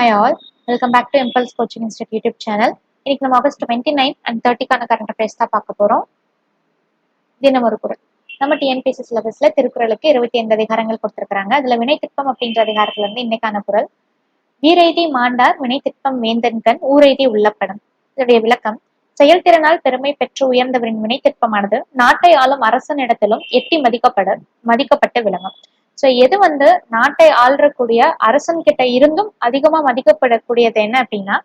Hi all welcome back to impulse coaching institute YouTube channel இன்னைக்கு நம்ம August twenty nine and தேர்ட்டிக்கான current affairs தான் பார்க்க போகிறோம் தினம் ஒரு குரல். நம்ம டிஎன்பிசி சிலபஸ்ல திருக்குறளுக்கு இருபத்தி ஐந்து அதிகாரங்கள் கொடுத்துருக்காங்க அதுல வினை திட்பம் அப்படின்ற அதிகாரத்துல இருந்து இன்னைக்கான குரல். வீரெய்தி மாண்டார் வினை திட்பம் வேந்தன்கண் ஊரெய்தி உள்ளப்படும். இதனுடைய விளக்கம் செயல்திறனால் பெருமை பெற்று உயர்ந்தவரின் வினை திட்பமானது நாட்டை ஆளும் அரசனிடத்திலும் எட்டி மதிக்கப்பட மதிக்கப்பட்டு விளங்கும் ஸோ எது வந்து நாட்டை ஆள்றக்கூடிய அரசன் கிட்ட இருந்தும் அதிகமா மதிக்கப்படக்கூடியது என்ன அப்படின்னா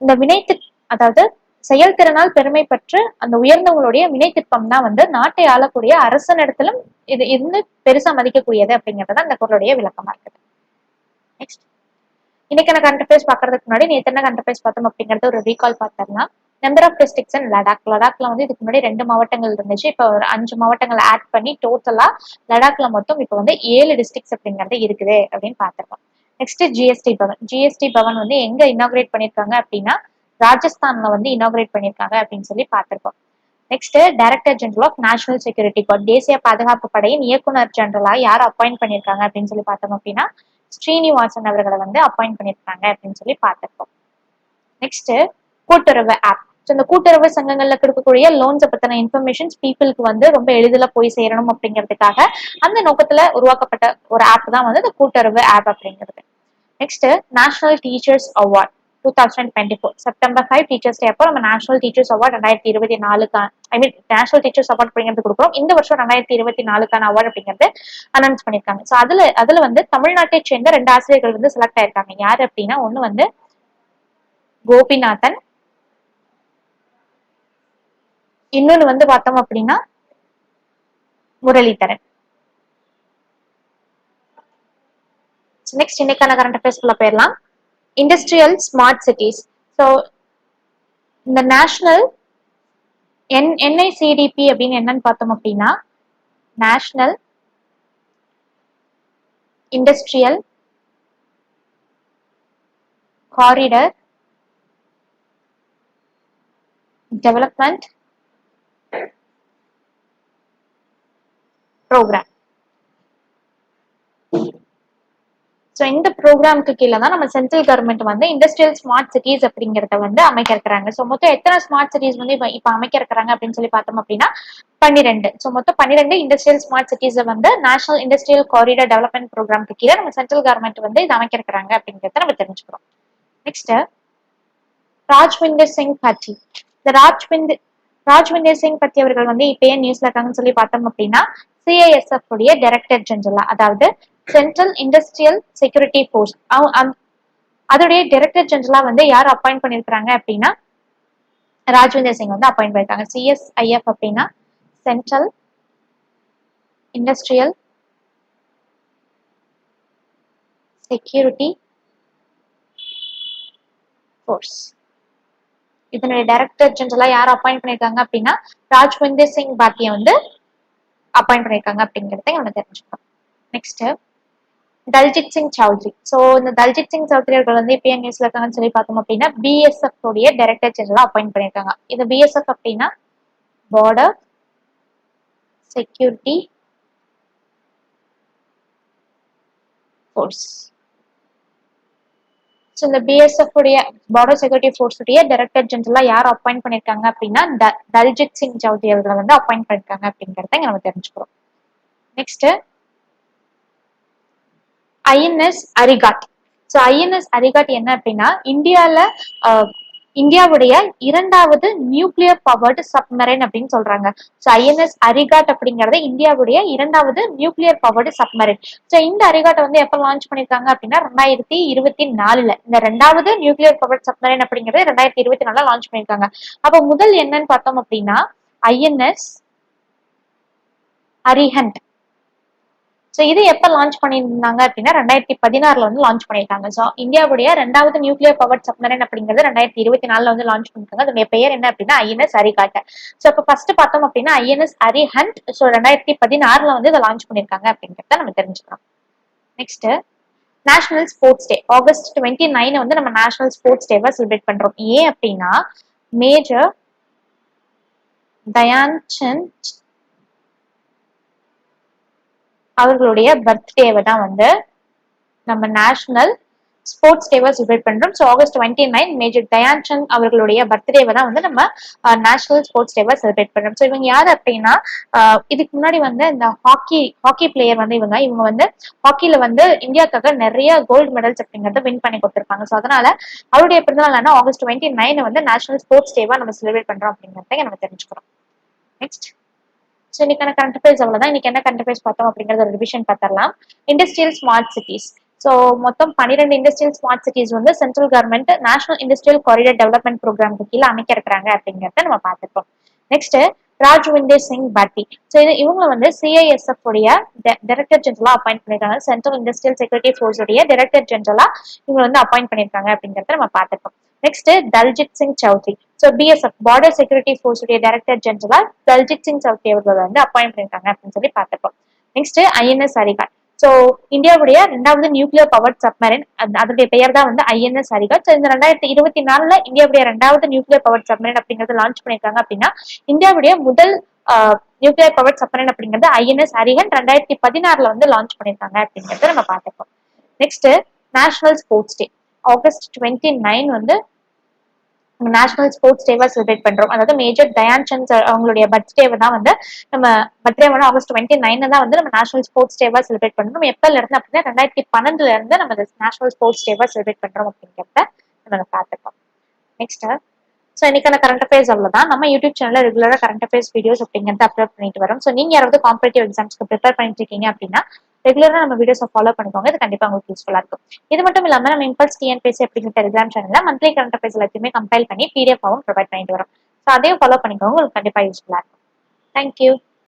இந்த வினைத்து அதாவது செயல்திறனால் பெருமை பெற்று அந்த உயர்ந்தவங்களுடைய வினைத்திற்பம் தான் வந்து நாட்டை ஆளக்கூடிய அரசனிடத்திலும் இது இருந்து பெருசா மதிக்கக்கூடியது அப்படிங்கிறது அந்த குரலுடைய விளக்கமா இருக்குது. நெக்ஸ்ட் இன்னைக்கான நான் அஃபேர்ஸ் பாக்குறதுக்கு முன்னாடி நேற்று என்ன கரண்ட் பார்த்தோம் அப்படிங்கிறது ஒரு ரீகால் பார்த்தோம்னா number of districts and Ladakh லடாக்ல வந்து இதுக்கு முன்னாடி ரெண்டு மாவட்டங்கள் இருந்துச்சு. இப்போ ஒரு அஞ்சு மாவட்டங்கள் ஆட் பண்ணி டோட்டலா லடாக்ல மொத்தம் இப்போ வந்து ஏழு டிஸ்ட்ரிக்ஸ் அப்படிங்கிறது இருக்குது அப்படின்னு பார்த்துருக்கோம். Next GST Bhavan. GST Bhavan வந்து எங்க இனாகிரேட் பண்ணிருக்காங்க அப்படின்னா ராஜஸ்தான்ல வந்து இனாகிரேட் பண்ணிருக்காங்க அப்படின்னு சொல்லி பார்த்துருக்கோம். Next director general of national security guard தேசிய பாதுகாப்பு படையின் இயக்குனர் ஜெனரலா யார் அப்பாயிண்ட் பண்ணிருக்காங்க அப்படின்னு சொல்லி பார்த்தோம் அப்படின்னா ஸ்ரீனிவாசன் அவர்களை வந்து அப்பாயிண்ட் பண்ணிருக்காங்க அப்படின்னு சொல்லி பார்த்துருக்கோம். நெக்ஸ்ட் கூட்டுறவு ஆப் ஸோ இந்த கூட்டுறவு சங்கங்கள்ல கொடுக்கக்கூடிய லோன்ஸை பத்தின இன்ஃபர்மேஷன்ஸ் பீப்புளுக்கு வந்து ரொம்ப எளிதில் போய் சேரணும் அப்படிங்கிறதுக்காக அந்த நோக்கத்துல உருவாக்கப்பட்ட ஒரு ஆப் தான் வந்து இந்த கூட்டுறவு ஆப் அப்படிங்கிறது. Next national teachers award two thousand twenty four September five teachers day அப்போ நம்ம நேஷனல் டீச்சர்ஸ் அவார்ட் ரெண்டாயிரத்தி இருபத்தி நாலுக்கான I mean national teachers award அப்படிங்கிறது கொடுக்குறோம். இந்த வருஷம் ரெண்டாயிரத்தி இருபத்தி நாலுக்கான அவார்ட் அப்படிங்கிறது அனௌன்ஸ் பண்ணியிருக்காங்க. ஸோ அதுல அதுல வந்து தமிழ்நாட்டை சேர்ந்த ரெண்டு ஆசிரியர்கள் வந்து செலக்ட் ஆயிருக்காங்க. யார் அப்படின்னா ஒன்று வந்து கோபிநாதன் இன்னொன்னு வந்து பார்த்தோம் அப்படின்னா முரளிதரன். நெக்ஸ்ட் இன்னைக்கான கரண்ட் அஃபேர்ஸ்குள்ள போயிடலாம். இண்டஸ்ட்ரியல் ஸ்மார்ட் சிட்டிஸ் ஸோ இந்த நேஷனல் என் என்ஐசிடிபி அப்படின்னு என்னன்னு பார்த்தோம் அப்படின்னா national industrial corridor development program so இந்த ப்ரோக்ராமுக்கு கீழே தான் நம்ம சென்ட்ரல் கவர்மெண்ட் வந்து இண்டஸ்ட்ரியல் ஸ்மார்ட் சிட்டிஸ் அப்படிங்கிறத வந்து அமைக்க இருக்கிறாங்க ஸோ மொத்தம் எத்தனை ஸ்மார்ட் சிட்டிஸ் வந்து இப்போ இப்போ அமைக்க இருக்கிறாங்க அப்படின்னு சொல்லி பார்த்தோம் அப்படின்னா பன்னிரெண்டு. ஸோ மொத்தம் பன்னிரெண்டு இண்டஸ்ட்ரியல் ஸ்மார்ட் சிட்டிஸை வந்து நேஷனல் இண்டஸ்ட்ரியல் காரிடர் டெவலப்மெண்ட் ப்ரோக்ராமுக்கு கீழே நம்ம சென்ட்ரல் கவர்மெண்ட் வந்து இது அமைக்க இருக்கிறாங்க அப்படிங்கிறத நம்ம தெரிஞ்சுக்கிறோம். நெக்ஸ்ட் ராஜ்விந்தர் சிங் பாட்டி. இந்த ராஜ்விந்தர் ராஜ்விந்தர் சிங் பத்தி அவர்கள் வந்து இப்ப ஏன் நியூஸ்ல இருக்காங்கன்னு சொல்லி பார்த்தோம் அப்படின்னா சிஐஎஸ்எஃப் உடைய டைரக்டர் ஜெனரலா அதாவது சென்ட்ரல் இண்டஸ்ட்ரியல் செக்யூரிட்டி ஃபோர்ஸ் அதோடைய டைரக்டர் ஜெனரலா வந்து யார் அப்பாயிண்ட் பண்ணிருக்காங்க அப்படின்னா ராஜ்விந்தர் சிங் வந்து அப்பாயிண்ட் பண்ணிருக்காங்க. சிஎஸ்ஐஎஃப் அப்படின்னா சென்ட்ரல் இண்டஸ்ட்ரியல் செக்யூரிட்டி ஃபோர்ஸ் இதனுடைய டைரக்டர் ஜெனரலா யார் அப்பாயிண்ட் பண்ணிருக்காங்க அப்படின்னா ராஜ்விந்தர் சிங் பாத்திய வந்து அப்பாயிண்ட் பண்ணிருக்காங்க அப்படிங்கிறத நம்ம தெரிஞ்சுக்கணும். நெக்ஸ்ட் தல்ஜித் சிங் சௌத்ரி ஸோ இந்த தல்ஜித் சிங் சௌத்ரி அவர்கள் வந்து இப்போ நியூஸ்ல இருக்காங்கன்னு சொல்லி பார்த்தோம் அப்படின்னா பிஎஸ்எஃப் உடைய டைரக்டர் ஜெனரலா அப்பாயிண்ட் பண்ணிருக்காங்க. இது பிஎஸ்எஃப் அப்படின்னா பார்டர் செக்யூரிட்டி ஃபோர்ஸ் ஸோ இந்த பிஎஸ்எஃப் உடைய பார்டர் செக்யூரிட்டி ஃபோர்ஸ் உடைய டைரக்டர் ஜெனரலா யார் அப்பாயிண்ட் பண்ணிருக்காங்க அப்படின்னா தல்ஜித் சிங் சௌத்ரி அவர்களை வந்து அப்பாயிண்ட் பண்ணிருக்காங்க அப்படிங்கிறத நம்ம தெரிஞ்சுக்கிறோம். Next INS Arighat so INS Arighat என்ன அப்படின்னா இந்தியால இந்தியாவுடைய இரண்டாவது நியூக்ளியர் பவர்டு சப்மரைன் அப்படின்னு சொல்றாங்க. ஸோ ஐஎன்எஸ் அரிகாட் அப்படிங்கறது இந்தியாவுடைய இரண்டாவது நியூக்ளியர் பவர்டு சப்மரைன். ஸோ இந்த அரிகாட்டை வந்து எப்போ லான்ச் பண்ணிருக்காங்க அப்படின்னா ரெண்டாயிரத்தி இருபத்தி நாலுல. இந்த ரெண்டாவது நியூக்ளியர் பவர்டு சப்மரைன் அப்படிங்கிறது ரெண்டாயிரத்தி இருபத்தி நாலுல லான்ச் பண்ணியிருக்காங்க அப்போ முதல் என்னன்னு பார்த்தோம் அப்படின்னா ஐஎன்எஸ் அரிஹண்ட். ஸோ இது எப்போ லான்ச் பண்ணியிருந்தாங்க அப்படின்னா ரெண்டாயிரத்தி பதினாறுல வந்து லான்ச் பண்ணியிருக்காங்க. ஸோ இந்தியாவுடைய ரெண்டாவது நியூக்ளியர் பவர் சப்மரன் அப்படிங்கிறது ரெண்டாயிரத்தி இருபத்தி நாலுல வந்து லான்ச் பண்ணிருக்காங்க அதனுடைய பெயர் என்ன அப்படின்னா ஐஎன்எஸ் அரிகாட் ஸோ இப்போ ஃபர்ஸ்ட் பார்த்தோம் அப்படின்னா ஐஎன்எஸ் அரிஹண்ட் ஸோ ரெண்டாயிரத்தி பதினாறுல வந்து இதை லான்ச் பண்ணியிருக்காங்க அப்படிங்கிறத நம்ம தெரிஞ்சுக்கலாம் next national sports day August twenty nine வந்து நம்ம நேஷனல் ஸ்போர்ட்ஸ் டேவை செலிப்ரேட் பண்றோம். ஏன் அப்படின்னா மேஜர் தயான் சந்த் அவர்களுடைய பர்த்டேவை தான் வந்து நம்ம நேஷனல் ஸ்போர்ட்ஸ் டேவை செலிப்ரேட் பண்றோம். So August twenty nine major Dhyan Chand அவர்களுடைய பர்த்டேவை தான் வந்து நம்ம நேஷனல் ஸ்போர்ட்ஸ் டேவை செலிப்ரேட் பண்றோம். ஸோ இவங்க யார் அப்படின்னா இதுக்கு முன்னாடி வந்து இந்த ஹாக்கி ஹாக்கி பிளேயர் வந்து இவங்க இவங்க வந்து ஹாக்கியில வந்து இந்தியாக்காக நிறைய கோல்டு மெடல்ஸ் அப்படிங்கறத வின் பண்ணி கொடுத்துருப்பாங்க. ஸோ அதனால அவருடைய பிறந்தநாள் ஆகஸ்ட் டுவெண்ட்டி நைன் வந்து நேஷனல் ஸ்போர்ட்ஸ் டேவா நம்ம செலிப்ரேட் பண்றோம் அப்படிங்கறத நம்ம தெரிஞ்சுக்கிறோம். நெக்ஸ்ட் ஸோ இன்னைக்கான கரண்ட் அஃபேர்ஸ் அவ்வளோதான் இன்னைக்கு என்ன கரண்ட் அஃபேர்ஸ் பார்த்தோம் அப்படிங்கறது ஒரு ரிவிஷன் பார்த்துடலாம். இண்டஸ்ட்ரியல் ஸ்மார்ட் சிட்டிஸ் ஸோ மொத்தம் பன்னிரெண்டு இண்டஸ்ட்ரியல் ஸ்மார்ட் சிட்டிஸ் வந்து central government national industrial corridor development ப்ரோக்ராமுக்கு கீழே அமைக்க இருக்கிறாங்க அப்படிங்கறத நம்ம பார்த்துருக்கோம். நெக்ஸ்ட் ராஜ்விந்தர் சிங் பட்டி ஸோ இது இவங்க வந்து சிஐஎஸ்எஃப் உடைய டைரக்டர் ஜென்ரலா அப்பாயிண்ட் பண்ணிருக்காங்க சென்ட்ரல் இண்டஸ்ட்ரியல் செக்யூரிட்டி ஃபோர்ஸ் உடைய டைரக்டர் ஜெனரலா இவங்க வந்து அப்பாயிண்ட் பண்ணிருக்காங்க அப்படிங்கறத நம்ம பார்த்துருக்கோம். Next Daljit Singh Chaudhary so BSF border security force உடைய டைரக்டர் ஜெனரலா தல்ஜித் சிங் சௌத்ரி அவர்கள் வந்து அப்பாயிண்ட் பண்ணிருக்காங்க அப்படின்னு சொல்லி பார்த்துப்போம் நெக்ஸ்ட் ஐஎன்எஸ் அரிகாட் ஸோ இந்தியாவுடைய ரெண்டாவது நியூக்ளியர் பவர் சப்மரின் அதனுடைய பெயர் தான் வந்து ஐஎன்எஸ் அரிகாட் ஸோ இந்த ரெண்டாயிரத்தி இருபத்தி நாலுல இந்தியாவுடைய ரெண்டாவது நியூக்ளியர் பவர் சப்மரின் அப்படிங்கறது லான்ச் பண்ணியிருக்காங்க அப்படின்னா இந்தியாவுடைய முதல் நியூக்ளியர் பவர் சப்மரின் அப்படிங்கிறது ஐஎன்எஸ் அரிகன் ரெண்டாயிரத்தி பதினாறுல வந்து லான்ச் பண்ணிருக்காங்க அப்படிங்கறத நம்ம பார்த்துப்போம் next national sports day August twenty nine வந்து நேஷனல் ஸ்போர்ட்ஸ் டேவா செலிப்ரேட் பண்றோம். அதாவது மேஜர் தயான் சந்த் அவங்களுடைய பர்த்டேவை தான் வந்து நம்ம பர்த்டே வந்து ஆகஸ்ட் டுவெண்ட்டி நைன் தான் வந்து நம்ம நேஷனல் ஸ்போர்ட்ஸ் டேவா செலிப்ரேட் பண்றோம். நம்ம எப்பல இருந்து அப்படின்னா ரெண்டாயிரத்தி பன்னெண்டுல இருந்து நம்ம நேஷனல் ஸ்போர்ட்ஸ் டேவா செலிப்ரேட் பண்றோம் அப்படிங்கிறத நம்ம பார்த்துக்கோம் நெக்ஸ்ட் ஸோ இன்னைக்கான கரண்ட் அஃபேர்ஸ் அவ்வளோதான் நம்ம யூடியூப் சேனல்ல ரெகுலராக கரண்ட் அஃபேர்ஸ் வீடியோஸ் அப்படிங்கிறத அப்லோட் பண்ணிட்டு வரோம். ஸோ நீங்க யாராவது காம்படிட்டிவ் எக்ஸாம்ஸ்க்கு ப்ரிப்பேர் பண்ணிட்டு இருக்கீங்க அப்படின்னா ரெகுலராக நம்ம வீடியோஸை ஃபாலோ பண்ணிக்கோங்க. இது கண்டிப்பாக உங்களுக்கு யூஸ்ஃபுல்லாக இருக்கும். இது மட்டும் இல்லாமல் நம்ம இம்பல்ஸ் டிஎன்பிஎஸ்சி அப்படிங்கிற டெலிகிராம் சேனலில் மந்த்லி கரண்ட் அஃபேர்ஸ் எல்லாத்தையுமே கம்பைல் பண்ணி பிடிஎஃபாகவும் ப்ரொவைட் பண்ணிட்டு வரோம். ஸோ அதையும் ஃபாலோ பண்ணிக்கோங்க. உங்களுக்கு கண்டிப்பாக யூஸ்ஃபுல்லாக இருக்கும். தேங்க்யூ